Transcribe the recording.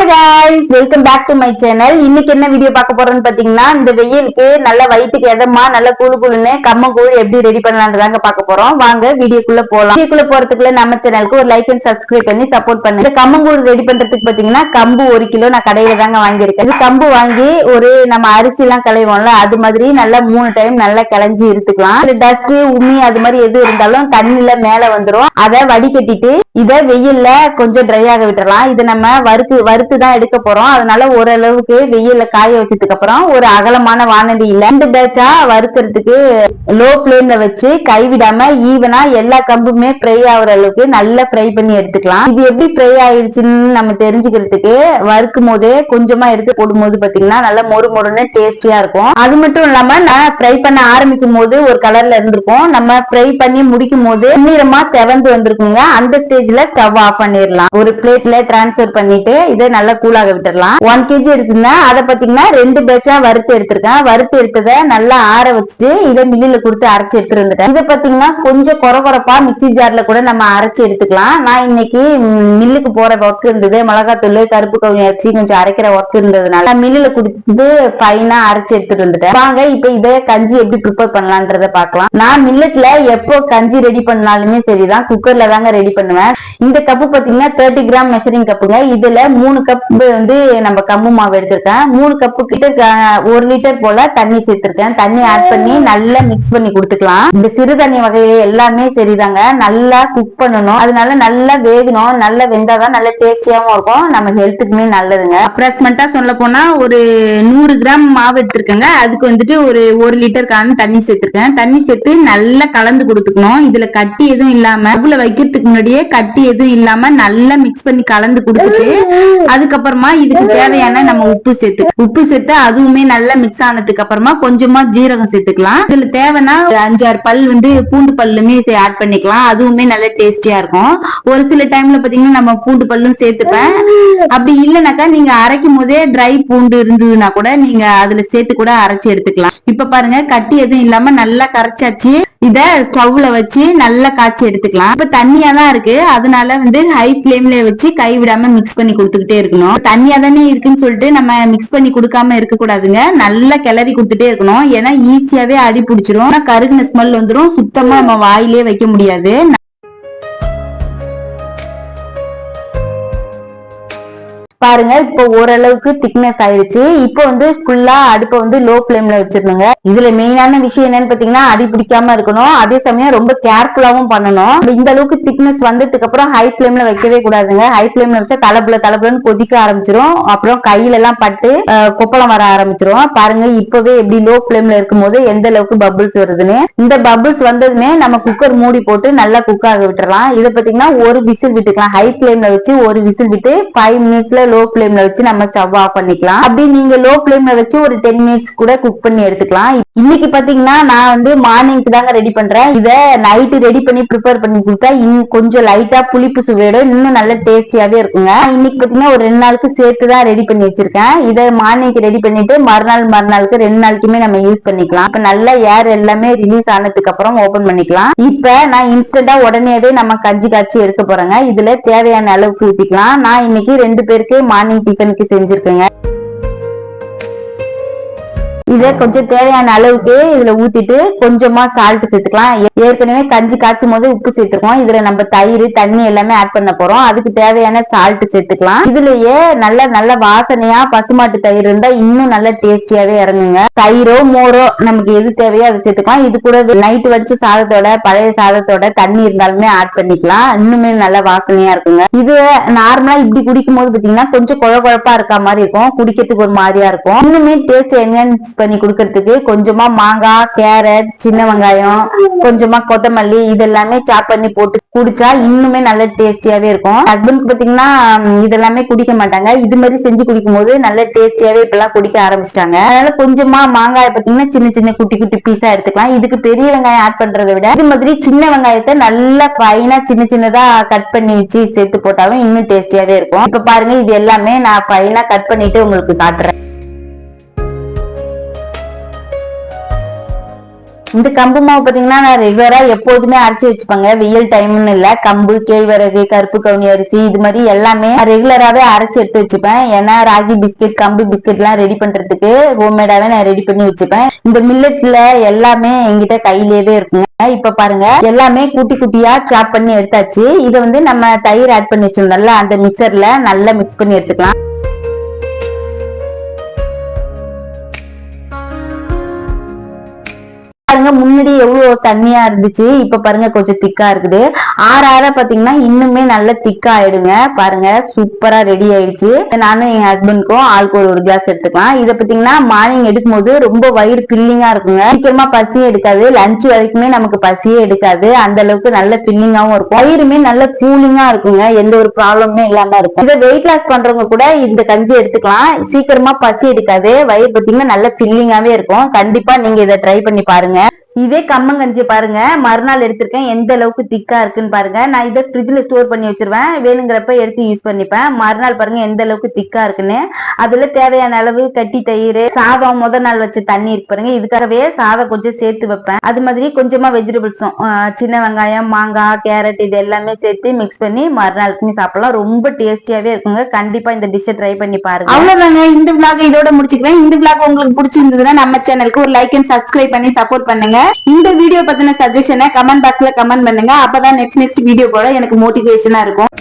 Hi guys welcome back to my channel இன்னைக்கு என்ன video பார்க்க போறோம்னு பாத்தீங்கன்னா இந்த வெயிலுக்கு நல்ல வயிற்றுக்கு எதமா நல்ல கூழு கம்ம கம்மங்கூழ் எப்படி ரெடி பண்ணலான்றதாங்க பார்க்க போறோம். வாங்க வீடியோக்குள்ள போலாம். வீடியோக்குள்ள போறதுக்குள்ள நம்ம சேனலுக்கு ஒரு லைக் அண்ட் சப்ஸ்கிரைப் பண்ணி சப்போர்ட் பண்ணுங்க. இந்த கம்மங்கூழ் ரெடி பண்றதுக்கு பாத்தீங்கன்னா கம்பு ஒரு கிலோ நான் கடையில தாங்க வாங்கியிருக்கேன். இது கம்பு வாங்கி ஒரு நம்ம அரிசி எல்லாம் களைவோம்ல அது மாதிரி நல்லா மூணு டைம் நல்லா கிளஞ்சி எடுத்துக்கலாம் டஸ்ட் உமி அது மாதிரி எது இருந்தாலும் தண்ணில மேல வந்துரும். அதை வடிகட்டிட்டு இதை வெயில்ல கொஞ்சம் ட்ரை ஆக விட்டுறலாம். இது நம்ம வறுத்து வறுத்து தான் எடுக்க போறோம். அதனால ஓரளவுக்கு வெயில காய வச்சதுக்கு அப்புறம் ஒரு அகலமான வானதியில ரெண்டு பேட்சா வறுக்கிறதுக்கு லோ பிளேம்ல வச்சு கைவிடாம ஈவனா எல்லா கம்புமே ஃப்ரை ஆகுற அளவுக்கு நல்லா ஃப்ரை பண்ணி எடுத்துக்கலாம். இது எப்படி ஃப்ரை ஆயிடுச்சுன்னு நம்ம தெரிஞ்சுக்கிறதுக்கு வறுக்கும் போதே கொஞ்சமா எடுத்து போடும்போது பாத்தீங்கன்னா நல்லா மொறு மொறுன்னு டேஸ்டியா இருக்கும். அது மட்டும் இல்லாம நான் ஃப்ரை பண்ண ஆரம்பிக்கும் போது ஒரு கலர்ல இருந்திருக்கும். நம்ம ஃப்ரை பண்ணி முடிக்கும் போது நீளமா செவந்து வந்திருக்குங்க. அந்த ஸ்டேஜ்ல ஸ்டவ் ஆஃப் பண்ணிடலாம் ஒரு பிளேட்ல டிரான்ஸ்ஃபர் பண்ணிட்டு இதை நல்லா கூலாக விட்டுடலாம் ஒன் கேஜி எடுத்திருந்தேன் அதை பாத்தீங்கன்னா ரெண்டு பேட்சா வறுத்து எடுத்திருக்கேன். வறுத்து எடுத்ததை நல்லா ஆற வச்சுட்டு இதை மில்லில கொடுத்து அரைச்சு எடுத்துட்டு வந்துட்டேன். இதை பாத்தீங்கன்னா கொஞ்சம் குறகுறப்பா மிக்சி ஜார்ல கூட நம்ம அரைச்சு எடுத்துக்கலாம். நான் இன்னைக்கு மில்லுக்கு போற ஒர்க் இருந்தது. மிளகாத்தூள் கருப்பு கவுனி அரிசி கொஞ்சம் அரைக்கிற ஒர்க் இருந்ததுனால நான் மில்லுல கொடுத்து ஃபைனா அரைச்சு எடுத்துட்டு வந்துட்டேன். வாங்க இப்ப இதை கஞ்சி எப்படி ப்ரிப்பேர் பண்ணலான்றத பார்க்கலாம். நான் மில்லட்ல எப்போ கஞ்சி ரெடி பண்ணாலுமே சரிதான். குக்கர்ல தாங்க ரெடி பண்ணுவேன். இந்த கப்பு பாத்தீங்கன்னா தேர்ட்டி கிராம் மெஷரிங் கப்புங்க இதுல மூணு கப் வந்து நம்ம கம்பு மாவு எடுத்திருக்கேன். மூணு கப்பு கிட்ட ஒரு லிட்டர் போல தண்ணி சேர்த்திருக்கேன். தண்ணி ஆட் பண்ணி நல்லா மிக்ஸ் பண்ணி கொடுத்துக்கலாம். இந்த சிறுதண்ணி வகையை எல்லாமே சரிதாங்க. நல்லா குக் பண்ணணும். அதனால நல்லா வேகணும். நல்லா வெந்தாதான் நல்லா டேஸ்டியாவும் இருக்கும். நம்ம ஹெல்த்துக்குமே நல்லதுங்க. அப்ராக்சிமெண்டா சொல்ல போனா ஒரு நூறு கிராம் மாவு எடுத்திருக்கேங்க. அதுக்கு வந்துட்டு ஒரு ஒரு லிட்டர் காரணம் தண்ணி சேர்த்திருக்கேன். தண்ணி சேர்த்து நல்லா கலந்து கொடுத்துக்கணும். இதுல கட்டி எதுவும் இல்லாம அதுல வைக்கிறதுக்கு முன்னாடியே கட்டி எதுவும் இல்லாம நல்லா மிக்ஸ் பண்ணி கலந்து கொடுத்துட்டு அதுக்கப்புறமா இதுக்கு தேவையான நம்ம உப்பு சேர்த்து உப்பு சேர்த்து அதுவுமே நல்லா மிக்ஸ் ஆனதுக்கு அப்புறமா கொஞ்சமா ஜீரகம் சேர்த்துக்கலாம். இதுல தேவைன்னா அஞ்சாறு பல் வந்து பூண்டு பல்லுமே ஆட் பண்ணிக்கலாம். அதுவுமே நல்ல டேஸ்டியா இருக்கும். ஒரு சில டைம்ல பாத்தீங்கன்னா நம்ம பூண்டு பல்லும் சேர்த்துப்பேன். அப்படி இல்லைனாக்கா நீங்க அரைக்கும் போதே ட்ரை பூண்டு இருந்ததுன்னா கூட நீங்க அதுல சேர்த்து கூட அரைச்சு எடுத்துக்கலாம். இப்ப பாருங்க கட்டி எதுவும் இல்லாம நல்லா கரைச்சாச்சு. இத ஸ்டவ்ல வச்சு நல்லா காய்ச்சி எடுத்துக்கலாம். இப்ப தண்ணியா தான் இருக்கு. அதனால வந்து ஹை ஃபிளேம்ல வச்சு கை விடாம மிக்ஸ் பண்ணி கொடுத்துக்கிட்டே இருக்கணும். தண்ணியா தானே இருக்குன்னு சொல்லிட்டு நம்ம மிக்ஸ் பண்ணி கொடுக்காம இருக்க கூடாதுங்க நல்லா கிளறி கொடுத்துட்டே இருக்கணும். ஏன்னா ஈஸியாவே அடி பிடிச்சிரும் கருகுன ஸ்மெல் வந்துடும் சுத்தமா நம்ம வாயிலே வைக்க முடியாது. பாருங்க இப்போ ஓரளவுக்கு திக்னஸ் ஆயிருச்சு. இப்போ வந்து ஃபுல்லா அடுப்பை வந்து லோ ஃபிளேம்ல வச்சிருந்தோங்க இதுல மெயினான விஷயம் என்னன்னு பாத்தீங்கன்னா அடி பிடிக்காம இருக்கணும். அதே சமயம் ரொம்ப கேர்ஃபுல்லாவும் பண்ணணும். இந்த அளவுக்கு திக்னஸ் வந்ததுக்கு அப்புறம் ஹை ஃபிளேம்ல வைக்கவே கூடாதுங்க. ஹை ஃபிளேம்ல வச்சா தலைப்புல தலைப்புலன்னு கொதிக்க ஆரம்பிச்சிரும். அப்புறம் கையில எல்லாம் பட்டு கொப்பளம் வர ஆரம்பிச்சிரும். பாருங்க இப்பவே எப்படி லோ ஃபிளேம்ல இருக்கும்போது எந்த அளவுக்கு பபுள்ஸ் வருதுன்னு. இந்த பபுள்ஸ் வந்ததுமே நம்ம குக்கர் மூடி போட்டு நல்லா குக் ஆக விட்டுறலாம். இதை பாத்தீங்கன்னா ஒரு விசில் விட்டுக்கலாம். ஹை ஃபிளேம்ல வச்சு ஒரு விசில் விட்டு ஃபைவ் மினிட்ஸ்ல லோ ஃபிளேம்ல வச்சு நம்ம ஸ்டவ் ஆஃப் பண்ணிக்கலாம். அப்படி நீங்க லோ ஃபிளேம்ல வச்சு ஒரு டென் மினிட்ஸ் கூட குக் பண்ணி எடுத்துக்கலாம். இன்னைக்கு பாத்தீங்கன்னா நான் வந்து மார்னிங்க்கு தாங்க ரெடி பண்றேன். இத நைட்டு ரெடி பண்ணி ப்ரிப்பேர் பண்ணி கொடுத்தா இன்னும் கொஞ்சம் லைட்டா புளிப்பு சுவையோட இன்னும் நல்ல டேஸ்டியாவே இருக்குங்க. இன்னைக்கு பாத்தீங்கன்னா ஒரு ரெண்டு நாளுக்கு சேர்த்து தான் ரெடி பண்ணி வச்சிருக்கேன். இதை மார்னிங்க்கு ரெடி பண்ணிட்டு மறுநாள் மறுநாளுக்கு ரெண்டு நாளைக்குமே நம்ம யூஸ் பண்ணிக்கலாம். இப்ப நல்லா ஏர் எல்லாமே ரிலீஸ் ஆனதுக்கு அப்புறம் ஓபன் பண்ணிக்கலாம். இப்ப நான் இன்ஸ்டன்டா உடனேவே நம்ம கஞ்சி காய்ச்சி எடுக்க போறேங்க. இதுல தேவையான அளவுக்கு ஊத்திக்கலாம். நான் இன்னைக்கு ரெண்டு பேருக்கு மார்னிங் டிஃபனுக்கு செஞ்சுருக்கேங்க. இதை கொஞ்சம் தேவையான அளவுக்கு இதுல ஊத்திட்டு கொஞ்சமா சால்ட் சேர்த்துக்கலாம். ஏற்கனவே கஞ்சி காய்ச்சும் போது உப்பு சேர்த்துருக்கோம். இதுல நம்ம தயிர் தண்ணி எல்லாமே ஆட் பண்ண போறோம். அதுக்கு தேவையான சால்ட் சேர்த்துக்கலாம். இதுலயே நல்ல நல்ல வாசனையா பசுமாட்டு தயிர் இருந்தா இன்னும் நல்ல டேஸ்டியாவே இறங்குங்க. தயிரோ மோரோ நமக்கு எது தேவையோ அதை சேர்த்துக்கலாம். இது கூட நைட் வச்சு சாதத்தோட பழைய சாதத்தோட தண்ணி இருந்தாலுமே ஆட் பண்ணிக்கலாம். இன்னுமே நல்ல வாசனையா இருக்குங்க. இது நார்மலா இப்படி குடிக்கும் போது பாத்தீங்கன்னா கொஞ்சம் குழ குழப்பா இருக்க மாதிரி இருக்கும். குடிக்கிறதுக்கு ஒரு மாதிரியா இருக்கும். இன்னுமே டேஸ்ட் என்னன்னு பண்ணி கொடுக்கறதுக்கு கொஞ்சமா மாங்காய் கேரட் சின்ன வெங்காயம் கொஞ்சமா கொத்தமல்லி இதெல்லாமே சாப் பண்ணி போட்டு குடிச்சா இன்னுமே நல்ல டேஸ்டியாவே இருக்கும். ஹஸ்பண்ட் பாத்தீங்கன்னா இதெல்லாமே குடிக்க மாட்டாங்க. இது மாதிரி செஞ்சு குடிக்கும் போது நல்ல டேஸ்டியாவே இப்பெல்லாம் குடிக்க ஆரம்பிச்சிட்டாங்க. அதனால கொஞ்சமா மாங்காய் பாத்தீங்கன்னா சின்ன சின்ன குட்டி குட்டி பீஸா எடுத்துக்கலாம். இதுக்கு பெரிய வெங்காயம் ஆட் பண்றதை விட இது மாதிரி சின்ன வெங்காயத்தை நல்லா ஃபைனா சின்ன சின்னதா கட் பண்ணி வச்சு சேர்த்து போட்டாலும் இன்னும் டேஸ்டியாவே இருக்கும். இப்ப பாருங்க இது எல்லாமே நான் ஃபைனா கட் பண்ணிட்டு உங்களுக்கு காட்டுறேன். இந்த கம்பு மாவு பாத்தீங்கன்னா நான் ரெகுலரா எப்போதுமே அரைச்சு வச்சுப்பேங்க. வெயில் டைம்னு இல்ல. கம்பு கேழ்வரகு கருப்பு கவுனி அரிசி இது மாதிரி எல்லாமே ரெகுலராவே அரைச்சு எடுத்து வச்சுப்பேன். ஏன்னா ராகி பிஸ்கெட் கம்பு பிஸ்கெட் எல்லாம் ரெடி பண்றதுக்கு ஹோம்மேடாவே நான் ரெடி பண்ணி வச்சுப்பேன். இந்த மில்லட்ல எல்லாமே எங்கிட்ட கையிலேயே இருக்குங்க இப்ப பாருங்க எல்லாமே குட்டி குட்டியா சாப் பண்ணி எடுத்தாச்சு. இதை வந்து நம்ம தயிர் ஆட் பண்ணி வச்சிருந்தோம்ல அந்த மிக்சர்ல நல்லா மிக்ஸ் பண்ணி எடுத்துக்கலாம். முன்னாடி எவ்வளவு தண்ணியா இருந்துச்சு? இப்ப பாருங்க கொஞ்சம் திக்கா இருக்குது. ஆற ஆற பாத்தீங்கன்னா இன்னுமே நல்ல திக்கா ஆயிடுங்க. பாருங்க சூப்பரா ரெடி ஆயிடுச்சு. நானும் என் ஹஸ்பண்ட்க்கும் ஆளுக்கு ஒரு ஒரு கிளாஸ் எடுத்துக்கலாம். இதை பாத்தீங்கன்னா மார்னிங் எடுக்கும் போது ரொம்ப வயிறு ஃபில்லிங்கா இருக்குங்க. சீக்கிரமா பசியும் எடுக்காது. லஞ்ச் வரைக்குமே நமக்கு பசியே எடுக்காது. அந்த அளவுக்கு நல்ல ஃபில்லிங்காவும் இருக்கும். வயிறுமே நல்ல கூலிங்கா இருக்குங்க. எந்த ஒரு ப்ராப்ளமுமே இல்லாம இருக்கும். இதை வெயிட் லாஸ் பண்றவங்க கூட இந்த கஞ்சி எடுத்துக்கலாம். சீக்கிரமா பசி எடுக்காது. வயிறு பாத்தீங்கன்னா நல்ல ஃபில்லிங்காவே இருக்கும். கண்டிப்பா நீங்க இதை ட்ரை பண்ணி பாருங்க. இதே கம்மங்கஞ்சி பாருங்க. மறுநாள் எடுத்திருக்கேன். எந்த அளவுக்கு திக்கா இருக்குன்னு பாருங்க. நான் இதை ஃப்ரிட்ஜில் ஸ்டோர் பண்ணி வச்சிருவேன். வேணுங்கிறப்ப எடுத்து யூஸ் பண்ணிப்பேன். மறுநாள் பாருங்க எந்த அளவுக்கு திக்கா இருக்குன்னு. அதுல தேவையான அளவு கட்டி தயிர் சாதம் முத நாள் வச்ச தண்ணி இருக்கு பாருங்க. இதுக்காகவே சாதம் கொஞ்சம் சேர்த்து வைப்பேன். அது மாதிரி கொஞ்சமா வெஜிடபிள்ஸும் சின்ன வெங்காயம் மாங்காய் கேரட் இது எல்லாமே சேர்த்து மிக்ஸ் பண்ணி மறுநாளுக்குமே சாப்பிடலாம். ரொம்ப டேஸ்டியாவே இருக்குங்க. கண்டிப்பா இந்த டிஷ்ஷை ட்ரை பண்ணி பாருங்க. அவ்வளவுதாங்க. இந்த vlog இதோட முடிச்சுக்கிறேன். இந்த விளாக் உங்களுக்கு பிடிச்சிருந்ததுன்னா நம்ம சேனலுக்கு ஒரு லைக் அண்ட் சப்ஸ்கிரைப் பண்ணி சப்போர்ட் பண்ணுங்க. இந்த வீடியோ பத்தின சஜஷனை கமெண்ட் பாக்ஸ்ல கமெண்ட் பண்ணுங்க. அப்பதான் நெக்ஸ்ட் நெக்ஸ்ட் வீடியோ போட எனக்கு மோட்டிவேஷனா இருக்கும்.